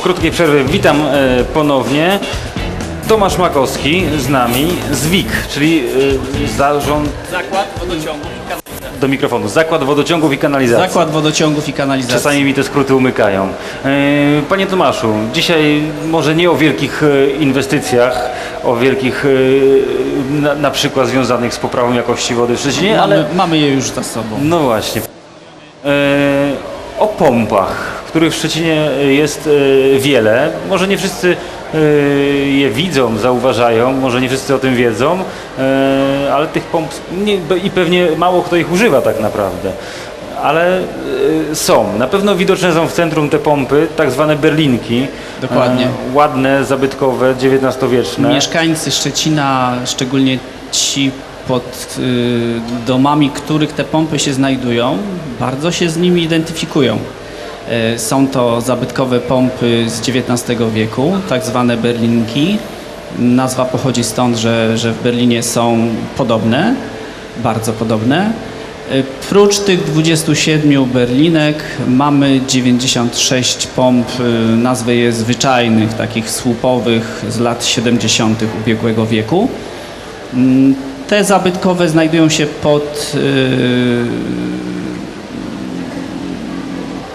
Po krótkiej przerwie witam e, ponownie. Tomasz Makowski z nami, z WIK, czyli e, zarząd Zakład wodociągów i kanalizacji. do mikrofonu, Zakład Wodociągów i Kanalizacji. Zakład wodociągów i kanalizacji. Czasami mi te skróty umykają. E, Panie Tomaszu, dzisiaj może nie o wielkich inwestycjach, o wielkich na, na przykład związanych z poprawą jakości wody w Szczecinie, mamy, ale mamy je już za sobą. no właśnie. O pompach, których w Szczecinie jest e, wiele. Może nie wszyscy e, je widzą, zauważają, może nie wszyscy o tym wiedzą, ale tych pomp nie, i pewnie mało kto ich używa tak naprawdę. Ale są. Na pewno widoczne są w centrum te pompy, tak zwane berlinki. Dokładnie. Ładne, zabytkowe, XIX-wieczne. Mieszkańcy Szczecina, szczególnie ci pod y, domami, których te pompy się znajdują, bardzo się z nimi identyfikują. E, Są to zabytkowe pompy z XIX wieku, tak zwane berlinki. Nazwa pochodzi stąd, że, że w Berlinie są podobne, bardzo podobne. E, Prócz tych 27 berlinek mamy 96 pomp, y, nazwę je zwyczajnych, takich słupowych z lat 70. ubiegłego wieku. Mm, Te zabytkowe znajdują się pod,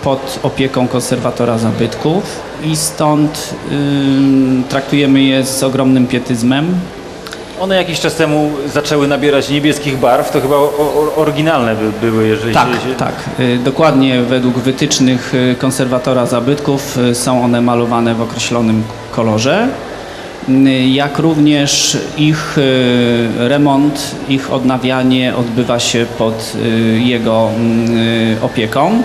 pod opieką konserwatora zabytków i stąd y, traktujemy je z ogromnym pietyzmem. One jakiś czas temu zaczęły nabierać niebieskich barw, to chyba o, oryginalne by, były, jeżeli Tak, się... tak. Y, Dokładnie według wytycznych y, konserwatora zabytków y, są one malowane w określonym kolorze. Jak również ich remont, ich odnawianie odbywa się pod jego mm, opieką.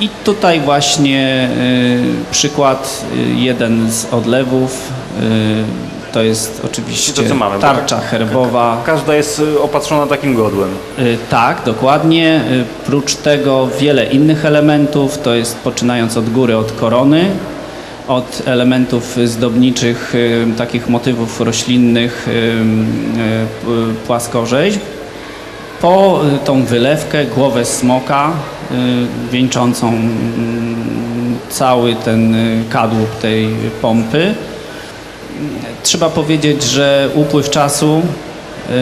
I tutaj właśnie y, przykład, y, jeden z odlewów, y, to jest oczywiście To co mamy? tarcza herbowa. Każda jest opatrzona takim godłem. Tak, dokładnie. Prócz tego wiele innych elementów, to jest poczynając od góry, od korony, od elementów zdobniczych, takich motywów roślinnych, płaskorzeźb, po tą wylewkę, głowę smoka, wieńczącą mm, cały ten y, kadłub tej pompy. Trzeba powiedzieć, że upływ czasu y,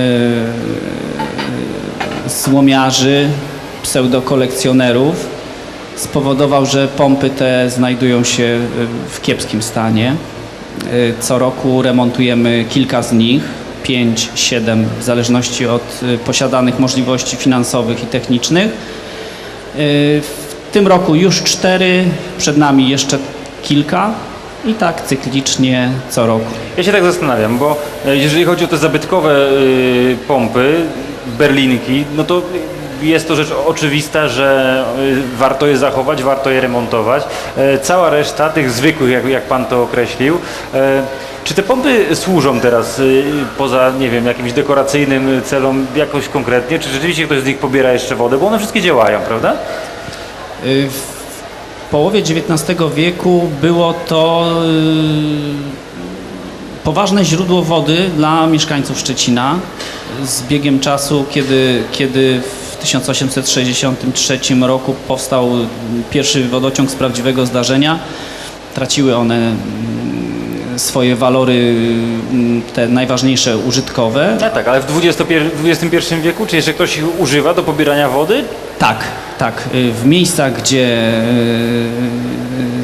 złomiarzy, pseudokolekcjonerów spowodował, że pompy te znajdują się y, w kiepskim stanie. Y, Co roku remontujemy kilka z nich, 5, 7, w zależności od y, posiadanych możliwości finansowych i technicznych. W tym roku już cztery, przed nami jeszcze kilka i tak cyklicznie co roku. Ja się tak zastanawiam, bo jeżeli chodzi o te zabytkowe y, pompy, berlinki, no to jest to rzecz oczywista, że y, warto je zachować, warto je remontować. E, Cała reszta tych zwykłych, jak, jak pan to określił, e, czy te pompy służą teraz y, poza, nie wiem, jakimś dekoracyjnym celom jakoś konkretnie? Czy rzeczywiście ktoś z nich pobiera jeszcze wodę? Bo one wszystkie działają, prawda? Y, W połowie XIX wieku było to y, poważne źródło wody dla mieszkańców Szczecina. Z biegiem czasu, kiedy, kiedy w 1863 roku powstał pierwszy wodociąg z prawdziwego zdarzenia, traciły one mm, swoje walory, mm, te najważniejsze użytkowe. No tak, ale w XXI wieku, czy jeszcze ktoś ich używa do pobierania wody? Tak, tak. Y, W miejscach, gdzie y,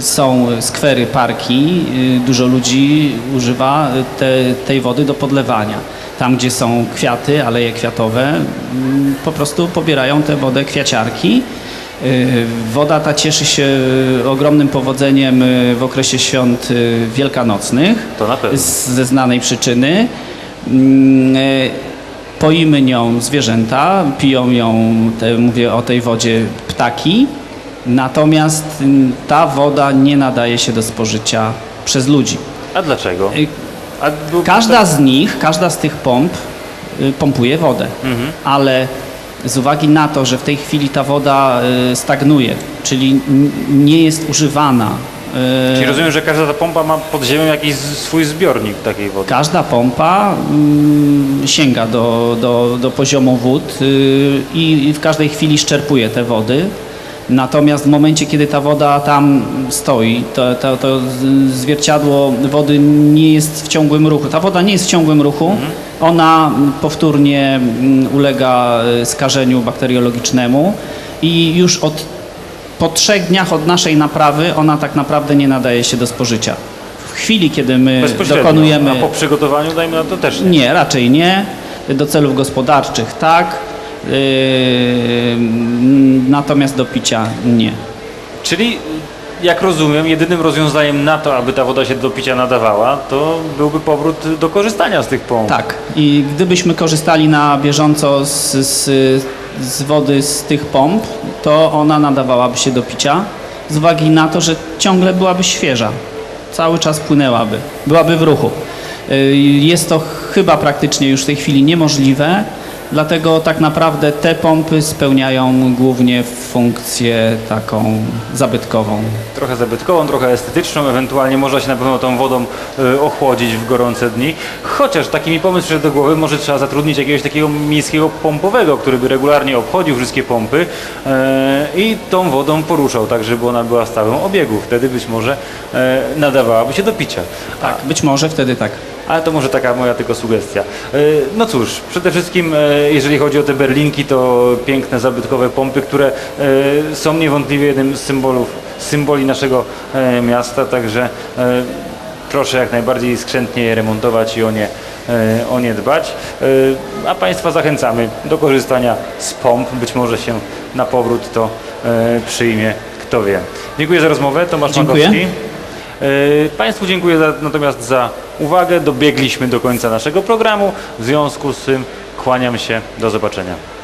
są skwery, parki, y, dużo ludzi używa y, te, tej wody do podlewania. Tam, gdzie są kwiaty, aleje kwiatowe, mm, po prostu pobierają tę wodę kwiaciarki. Y, Woda ta cieszy się ogromnym powodzeniem w okresie świąt wielkanocnych ze znanej przyczyny. Mm, Poimy nią zwierzęta, piją ją, te, mówię o tej wodzie, ptaki. Natomiast ta woda nie nadaje się do spożycia przez ludzi. A dlaczego? Y, A był- Każda z nich, każda z tych pomp y, pompuje wodę, Mhm. ale z uwagi na to, że w tej chwili ta woda y, stagnuje, czyli nie jest używana. Czyli rozumiem, że każda ta pompa ma pod ziemią jakiś swój zbiornik takiej wody. Każda pompa mm, sięga do, do, do poziomu wód i w każdej chwili szczerpuje te wody. Natomiast w momencie, kiedy ta woda tam stoi, to, to, to zwierciadło wody nie jest w ciągłym ruchu. Ta woda nie jest w ciągłym ruchu. Ona powtórnie mm, ulega e, skażeniu bakteriologicznemu i już od, po trzech dniach od naszej naprawy ona tak naprawdę nie nadaje się do spożycia. W chwili, kiedy my dokonujemy... A po przygotowaniu dajmy na to też nie. Nie, raczej nie. Do celów gospodarczych tak. Yy, natomiast do picia nie. Czyli jak rozumiem, jedynym rozwiązaniem na to, aby ta woda się do picia nadawała, to byłby powrót do korzystania z tych pomp. Tak. I gdybyśmy korzystali na bieżąco z, z, z wody z tych pomp, to ona nadawałaby się do picia z uwagi na to, że ciągle byłaby świeża. Cały czas płynęłaby, byłaby w ruchu. Yy, Jest to chyba praktycznie już w tej chwili niemożliwe, dlatego tak naprawdę te pompy spełniają głównie funkcję taką zabytkową. Trochę zabytkową, trochę estetyczną, ewentualnie można się na pewno tą wodą y, ochłodzić w gorące dni. Chociaż taki mi pomysł przyszedł do głowy, może trzeba zatrudnić jakiegoś takiego miejskiego pompowego, który by regularnie obchodził wszystkie pompy e, i tą wodą poruszał, tak żeby ona była w stałym obiegu. Wtedy być może e, nadawałaby się do picia. Tak, być może wtedy tak. Ale to może taka moja tylko sugestia. E, No cóż, przede wszystkim e, jeżeli chodzi o te berlinki, to piękne, zabytkowe pompy, które e, są niewątpliwie jednym z symbolów, symboli naszego e, miasta, także e, proszę jak najbardziej skrzętnie je remontować i o nie, e, o nie dbać. A Państwa zachęcamy do korzystania z pomp. Być może się na powrót to przyjmie, kto wie. Dziękuję za rozmowę. Tomasz Dziękuję. Makowski. Państwu dziękuję za, natomiast za uwagę. Dobiegliśmy do końca naszego programu. W związku z tym kłaniam się. Do zobaczenia.